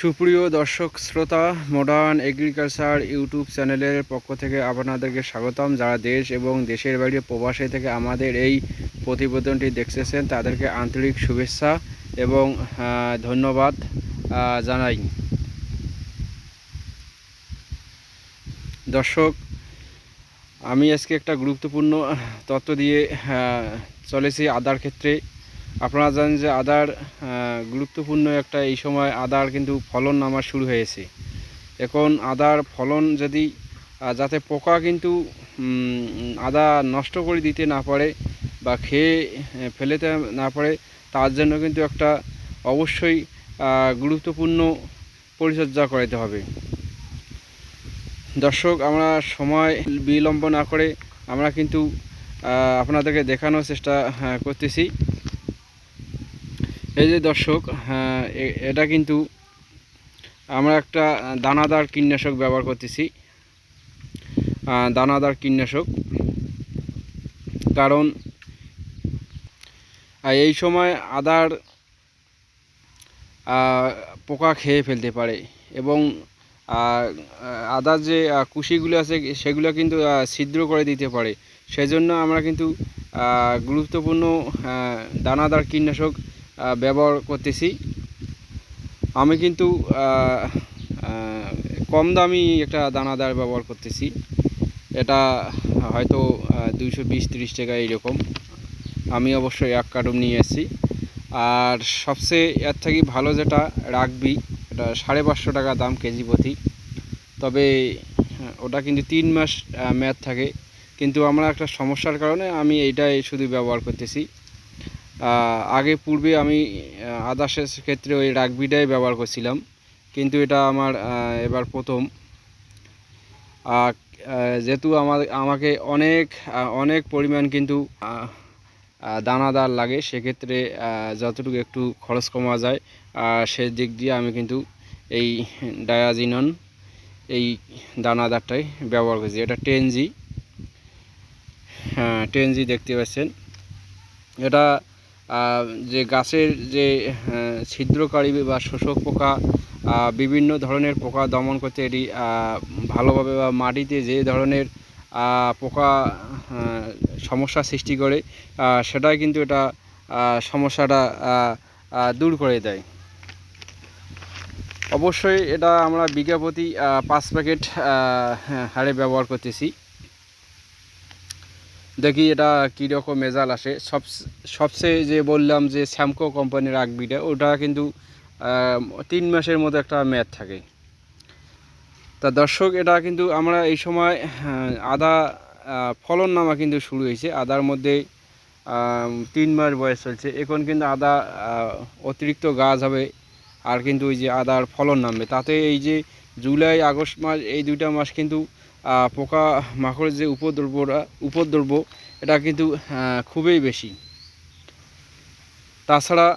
সুপ্রিয় দর্শক, শ্রোতা মডার্ন এগ্রিকালচার ইউটিউব চ্যানেলের পক্ষ থেকে আপনাদেরকে স্বাগতম। যারা দেশ এবং দেশের বাইরে প্রবাসী থেকে আমাদের এই প্রতিবেদনটি দেখতেছেন, তাদেরকে আন্তরিক শুভেচ্ছা এবং ধন্যবাদ জানাই। দর্শক, আমি আজকে একটা গুরুত্বপূর্ণ তথ্য দিয়ে চলেছি আদার ক্ষেত্রে। আপনারা জানেন যে আদার গুরুত্বপূর্ণ একটা এই সময় আদার কিন্তু ফলন নামা শুরু হয়েছে। এখন আদার ফলন যদি যাতে পোকা কিন্তু আদা নষ্ট করে দিতে না পারে বা খেয়ে ফেলেতে না পারে, তার জন্য কিন্তু একটা অবশ্যই গুরুত্বপূর্ণ পরিচর্যা করাতে হবে। দর্শক, আমরা সময় বিলম্ব না করে আমরা কিন্তু আপনাদেরকে দেখানোর চেষ্টা করতেছি। এই যে দর্শক এটা কিন্তু আমরা একটা দানাদার কীটনাশক ব্যবহার করতেছি। দানাদার কীটনাশক। কারণ এই সময় আদার পোকা খেয়ে ফেলতে পারে এবং আদার যে কুশিগুলো আছে, সেগুলো কিন্তু ছিদ্র করে দিতে পারে। সেজন্য আমরা কিন্তু গুরুত্বপূর্ণ দানাদার কীটনাশক ব্যবহার করতেছি। আমি কিন্তু কম দামি একটা দানাদার ব্যবহার করতেছি। এটা হয়তো দুইশো বিশ তিরিশ টাকা এইরকম আমি অবশ্যই এক কার্টুন নিয়ে এসেছি। আর সবচেয়ে এর থেকে ভালো যেটা রাখবি এটা সাড়ে পাঁচশো টাকা দাম কেজি প্রতি। তবে হ্যাঁ, ওটা কিন্তু তিন মাস মেয়াদ থাকে। কিন্তু আমরা একটা সমস্যার কারণে আমি এইটাই শুধু ব্যবহার করতেছি। আগে পূর্বে আমি আদা সেচ ক্ষেত্রে ওই রাগবিটাই ব্যবহার করছিলাম। কিন্তু এটা আমার এবার প্রথম। যেহেতু আমার আমাকে অনেক অনেক পরিমাণ কিন্তু দানাদার লাগে সেক্ষেত্রে যতটুকু একটু খরচ কমা যায় আহ, সেদিক দিয়ে আমি কিন্তু এই ডায়াজিনন এই দানাদারটাই ব্যবহার করছি। এটা টেন জি হ্যাঁ টেন জি দেখতে পাচ্ছেন। এটা যে গাছের যে ছিদ্রকারী বা শোষক পোকা বিভিন্ন ধরনের পোকা দমন করতে এটি ভালোভাবে বা মাটিতে যে ধরনের পোকা সমস্যা সৃষ্টি করে সেটাই কিন্তু এটা সমস্যাটা দূর করে দেয়। অবশ্যই এটা আমরা বিঘা প্রতি পাঁচ প্যাকেট হারে ব্যবহার করতেছি। দেখি এটা কীরকম মেজাল আসে। সব, সবচেয়ে যে বললাম যে স্যামকো কোম্পানির আগবিটা ওটা কিন্তু তিন মাসের মতো একটা মেয়াদ থাকে। তা দর্শক, এটা কিন্তু আমরা এই সময় আদা ফলন নামা কিন্তু শুরু হয়েছে। আদার মধ্যে তিন মাস বয়স চলছে। এখন কিন্তু আদা অতিরিক্ত গাছ হবে, আর কিন্তু ওই যে আদার ফলন নামবে তাতে এই যে জুলাই, আগস্ট মাস, এই দুইটা মাস কিন্তু পোকা মাকড়ের যে উপদ্রব্যরা উপদ্রব্য এটা কিন্তু খুবই বেশি। তাছাড়া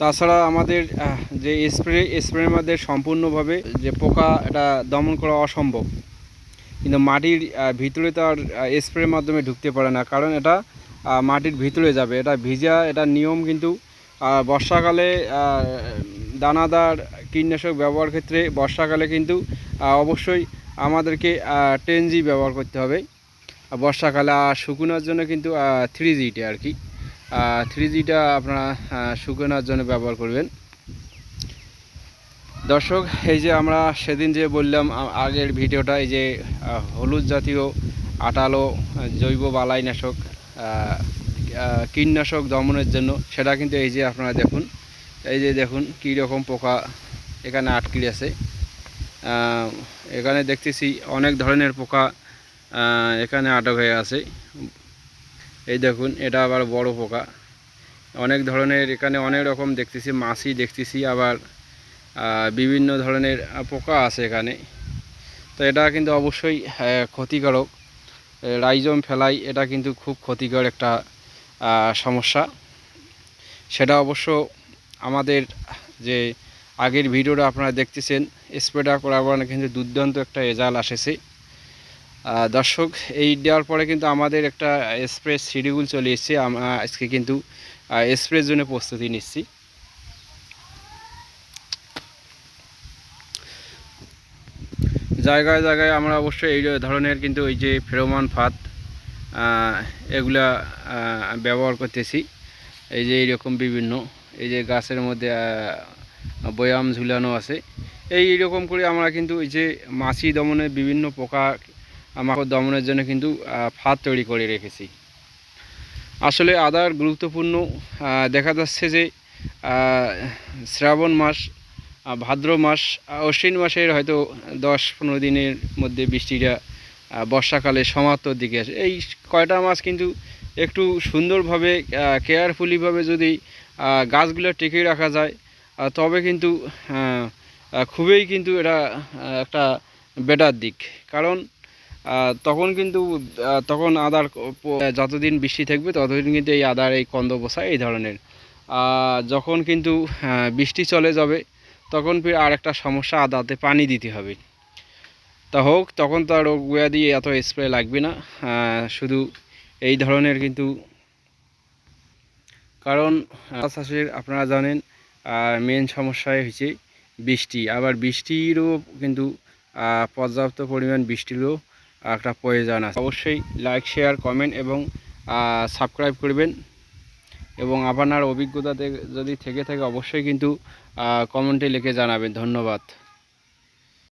তাছাড়া আমাদের যে স্প্রে, স্প্রের মধ্যে সম্পূর্ণভাবে যে পোকা এটা দমন করা অসম্ভব। কিন্তু মাটির ভিতরে তো আর স্প্রের মাধ্যমে ঢুকতে পারে না। কারণ এটা মাটির ভিতরে যাবে। এটা ভিজা, এটা নিয়ম কিন্তু বর্ষাকালে দানাদার কীটনাশক ব্যবহার ক্ষেত্রে বর্ষাকালে কিন্তু অবশ্যই আমাদেরকে টেন জি ব্যবহার করতে হবে। বর্ষাকালে শুকনোর জন্য কিন্তু থ্রি জিটা আর কি। থ্রি জিটা আপনারা শুকনোর জন্য ব্যবহার করবেন। দর্শক, এই যে আমরা সেদিন যে বললাম আগের ভিডিওটা, এই যে হলুদ জাতীয় আটালো জৈব বালাইনাশক কীটনাশক দমনের জন্য, সেটা কিন্তু এই যে আপনারা দেখুন, এই যে দেখুন কী রকম পোকা এখানে আটকে আছে এখানে দেখতেছি অনেক ধরনের পোকা এখানে আটক হয়ে আছে। এই দেখুন, এটা আবার বড় পোকা। অনেক ধরনের এখানে অনেক রকম দেখতেছি, মাছি দেখতেছি, আবার বিভিন্ন ধরনের পোকা আছে এখানে। তো এটা কিন্তু অবশ্যই ক্ষতিকারক। রাইজম ফেলাই, এটা কিন্তু খুব ক্ষতিকর একটা সমস্যা। সেটা অবশ্য আমাদের যে আগের ভিডিওটা আপনারা দেখতেছেন স্প্রেটা করার পরে কিন্তু দুর্দান্ত একটা রেজাল্ট আসেছে। দর্শক, এই দেওয়ার পরে কিন্তু আমাদের একটা স্প্রে শিডিউল চলে এসছে। আমরা আজকে কিন্তু স্প্রের জন্য প্রস্তুতি নিচ্ছি। জায়গায় জায়গায় আমরা অবশ্যই এই ধরনের কিন্তু এই যে ফেরোমান ফাত এগুলা ব্যবহার করতেছি। এই যে এইরকম বিভিন্ন, এই যে গাছের মধ্যে বয়াম ঝুলানো আছে। এই রকম করে আমরা কিন্তু এই যে মাছি দমনের বিভিন্ন পোকা মাকড় দমনের জন্য কিন্তু ফাঁদ তৈরি করে রেখেছি। আসলে আদার গুরুত্বপূর্ণ দেখা যাচ্ছে যে শ্রাবণ মাস ভাদ্র মাস অশ্বিন মাসের হয়তো দশ পনেরো দিনের মধ্যে বৃষ্টিটা বর্ষাকালে সমাপ্তর দিকে আসে। এই কয়টা মাস কিন্তু একটু সুন্দরভাবে কেয়ারফুলিভাবে যদি গাছগুলো টেকে রাখা যায় তবে কিন্তু আহ, খুবই কিন্তু এটা একটা বেটার দিক। কারণ তখন কিন্তু তখন আদার যতদিন বৃষ্টি থাকবে ততদিন কিন্তু এই আদার এই কন্দ বসা এই ধরনের। যখন কিন্তু বৃষ্টি চলে যাবে তখন ফির আর একটা সমস্যা আদাতে পানি দিতে হবে। তা হোক তখন তো আর ব্যাধি এত স্প্রে লাগবে না। শুধু এই ধরনের কিন্তু কারণ আপনারা জানেন মেন সমস্যায় হয়েছে বৃষ্টি। আবার বৃষ্টিরও কিন্তু পর্যাপ্ত পরিমাণ বৃষ্টিরও একটা প্রয়োজন আছে। অবশ্যই লাইক শেয়ার কমেন্ট এবং সাবস্ক্রাইব করবেন। এবং আপনার অভিজ্ঞতা যদি থেকে থাকে, অবশ্যই কিন্তু কমেন্টে লিখে জানাবেন। ধন্যবাদ।